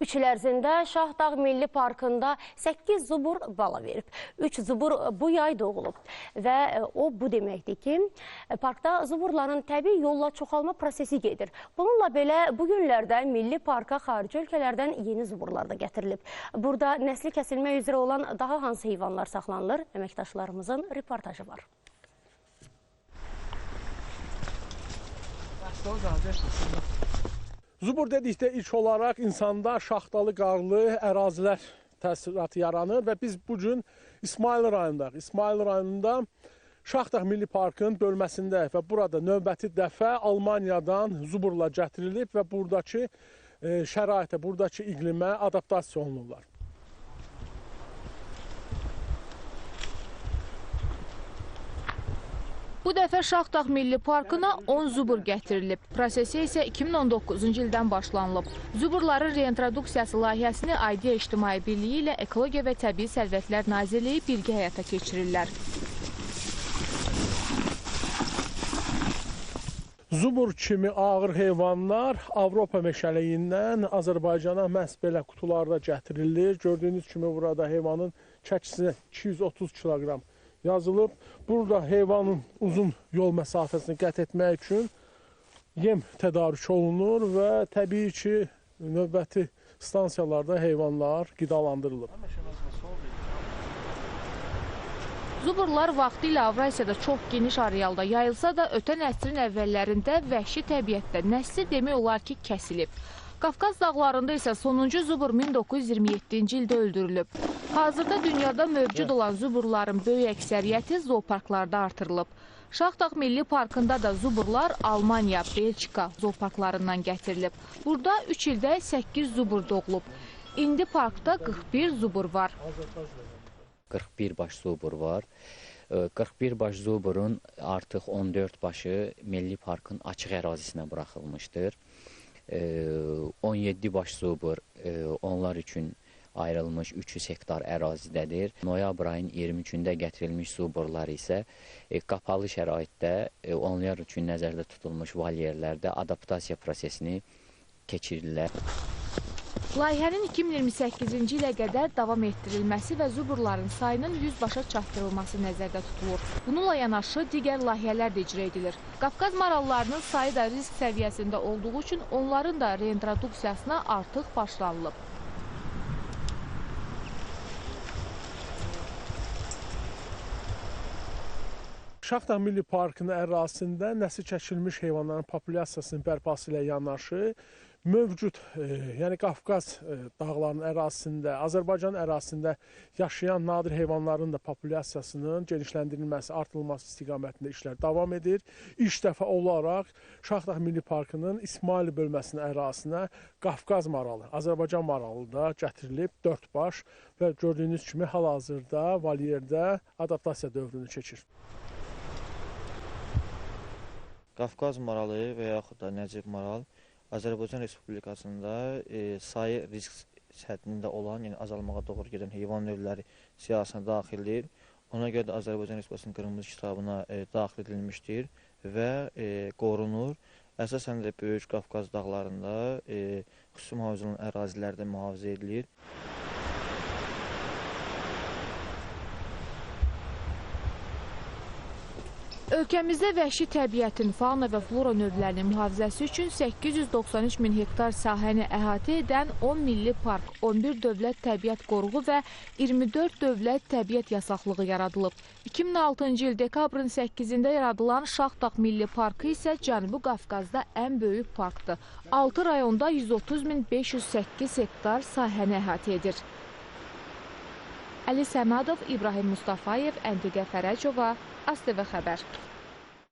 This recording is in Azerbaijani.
Üç il ərzində Şahdağ Milli Parkında 8 zubur bala verib. 3 zubur bu yay doğulub və o bu deməkdir ki, parkda zuburların təbii yolla çoxalma prosesi gedir. Bununla belə bu günlərdə Milli Parka xarici ölkələrdən yeni zuburlar da gətirilib. Burada nəsli kəsilmək üzrə olan daha hansı heyvanlar saxlanılır? Əməkdaşlarımızın reportajı var. Zubur dedikdə ilk olaraq insanda şaxtalı, qarlı ərazilər təəssüratı yaranır və biz bu gün İsmail rayonundayıq. İsmail rayonunda Şaxdağ Milli Parkın bölməsində və burada növbəti dəfə Almaniyadan zuburla gətirilib və buradakı e, şəraitə, buradakı iqlimə adaptasiya olunurlar. Bu dəfə Şaxdağ Milli Parkına 10 zubur gətirilib. Prosesi isə 2019-cu ildən başlanılıb. Zuburların reintroduksiyası layihəsini Aidiya İctimai Birliyi ilə Ekologiya və Təbii Sərvətlər Nazirliyi birgə həyata keçirirlər. Zubur kimi ağır heyvanlar Avropa meşəliyindən Azərbaycana məhz belə qutularda gətirilir. Gördüyünüz kimi burada heyvanın çəkisi 230 kiloqram yazılıb. Burada heyvanın uzun yol məsafəsini qət etmək üçün yem tədarük olunur və təbii ki, növbəti stansiyalarda heyvanlar qidalandırılır. Zuburlar vaxtı ilə Avrasiyada çox geniş arealda yayılsa da ötən əsrin əvvəllərində vəhşi təbiətdə nəsli demək olar ki, kəsilib. Qafqaz dağlarında isə sonuncu zubur 1927-ci ildə öldürülüb. Hazırda dünyada mövcud olan zuburların böyük əksəriyyəti zooparklarda artırılıb. Şaxdağ Milli Parkında da zuburlar Almaniya, Belçika zooparklarından gətirilib. Burada 3 ildə 8 zubur doğulub. İndi parkda 41 zubur var. 41 baş zubur var. Ee, 41 baş zuburun artıq 14 başı Milli Parkın açıq ərazisinə buraxılmışdır. Ee, 17 baş zubur onlar üçün ayrılmış 300 hektar ərazidədir. Noyabr ayın 23-də gətirilmiş zuburlar isə e, qapalı şəraitdə e, onlar üçün nəzərdə tutulmuş valyerlərdə adaptasiya prosesini keçirirlər. Layihənin 2028-ci ilə qədər davam etdirilməsi və zuburların sayının 100 başa çatdırılması nəzərdə tutulur. Bununla yanaşı digər layihələr də icra edilir. Qafqaz marallarının sayı da risk səviyyəsində olduğu üçün onların da reintroduksiyasına artıq başlanılıb. Şaxdağ Milli Parkının ərazisində nəsil çəkilmiş heyvanların populyasiyasının bərpası ilə yanaşı mövcud, e, yəni Qafqaz e, dağlarının ərazisində, Azərbaycan ərazisində yaşayan nadir heyvanların da populyasiyasının genişləndirilməsi, artırılması istiqamətində işlər davam edir. İlk dəfə olaraq Şaxdağ Milli Parkının İsmail bölməsinin ərazisinə Qafqaz maralı, Azərbaycan maralı da gətirilib 4 baş və gördüyünüz kimi hal-hazırda valyerdə adaptasiya dövrünü keçir. Qafqaz maralı və yaxud da Nəcib maral Azərbaycan Respublikasında e, sayı risk səthində olan, yəni azalmağa doğru gedən heyvan növləri siyahısına daxildir. Ona görə də Azərbaycan Respublikasının qırmızı kitabına e, daxil edilmişdir və e, qorunur. Əsasən də Böyük Qafqaz dağlarında e, xüsusi mühafizə olunan ərazilərdə mühafizə edilir. Ölkəmizdə vəhşi təbiətin, fauna və flora növlərinin mühafizəsi üçün 893 min hektar sahəni əhatə edən 10 milli park, 11 dövlət təbiət qoruğu və 24 dövlət təbiət yasaqlığı yaradılıb. 2006-cı il dekabrın 8-də yaradılan Şaxdağ Milli Parkı isə Cənubi Qafqazda ən böyük parkdır. 6 rayonda 130.508 hektar sahəni əhatə edir. Əli Səmadov, İbrahim Mustafayev, Əntiqə Fərəcova, ASTV Xəbər.